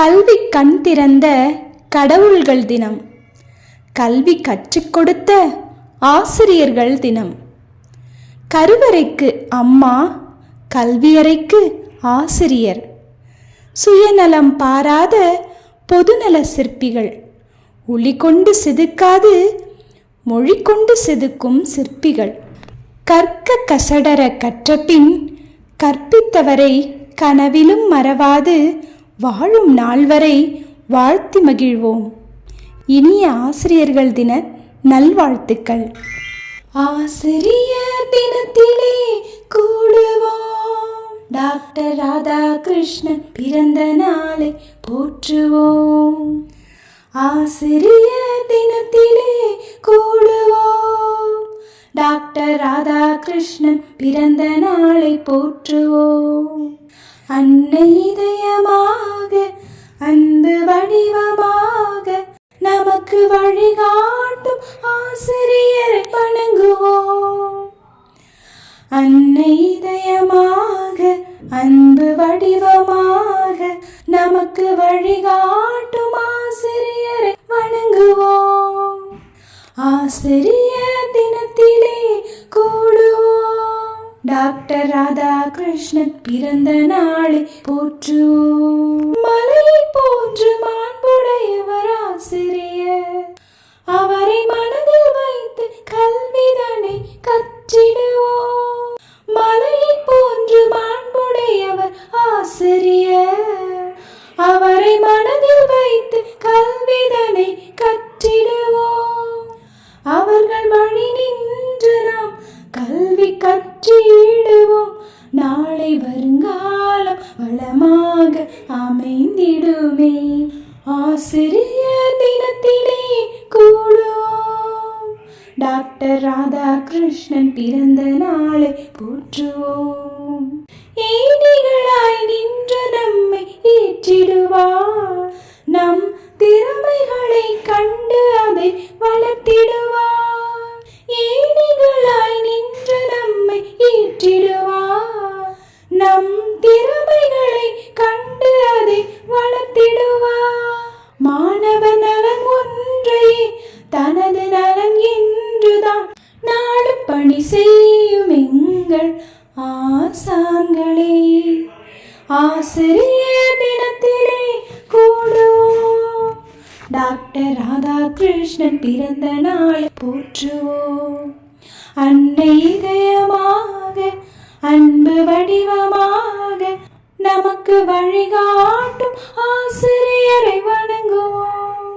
கல்வி கண் திறந்த கடவுள்கள் தினம். கல்வி கற்றுக் கொடுத்த ஆசிரியர்கள் தினம். கருவறைக்கு அம்மா கல்வியறைக்கு ஆசிரியர். சுயநலம் பாராத பொதுநல சிற்பிகள். ஒளி கொண்டு செதுக்காது மொழி கொண்டு செதுக்கும் சிற்பிகள். கற்க கசடர கற்றபின் கற்பித்தவரை கனவிலும் மறவாது வாழும் நாள் வரை வாழ்த்தி மகிழ்வோம். இனிய ஆசிரியர்கள் தின நல்வாழ்த்துக்கள். ஆசிரியர் தினத்திலே கூடுவோம். டாக்டர் ராதாகிருஷ்ணன் பிறந்த நாளை போற்றுவோம். ஆசிரியர் தினத்திலே கூடுவோம். டாக்டர் ராதாகிருஷ்ணன் பிறந்த நாளை போற்றுவோம். அன்னை இதயமாக அன்பு வடிவமாக நமக்கு வழிகாட்டும் ஆசிரியரை வணங்குவோம். அன்னை இதயமாக அன்பு வடிவமாக நமக்கு வழிகாட்டும் ஆசிரியரை வணங்குவோம். ஆசிரியர் டாக்டர் ராதாகிருஷ்ணன் பிறந்த நாளை போற்றுவோம் மலையை போன்று மாண்புடையவர் ஆசிரியர். அவரை மன கல்வி கற்றிடுவோம். நாளை வருங்காலம் வளமாக அமைந்திடுமே. ஆசிரியர் தினத்திலே கூடுவோம். டாக்டர் ராதாகிருஷ்ணன் பிறந்த நாளை போற்றுவோம். ஏணிகளாய் பணி செய்யும் எங்கள் ஆசான்களே. ஆசிரியர் தினத்திலே கூடுவோம். டாக்டர் ராதாகிருஷ்ணன் பிறந்த நாள் போற்றுவோம். அன்னை இதயமாக அன்பு வடிவமாக நமக்கு வழிகாட்டும் ஆசிரியரை வணங்குவோம்.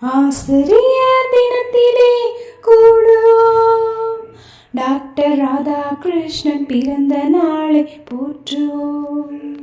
ஆசிரியர் தினத்திலே கூடுவோம். டாக்டர் ராதாகிருஷ்ணன் பிறந்த நாளை போற்றுவோம்.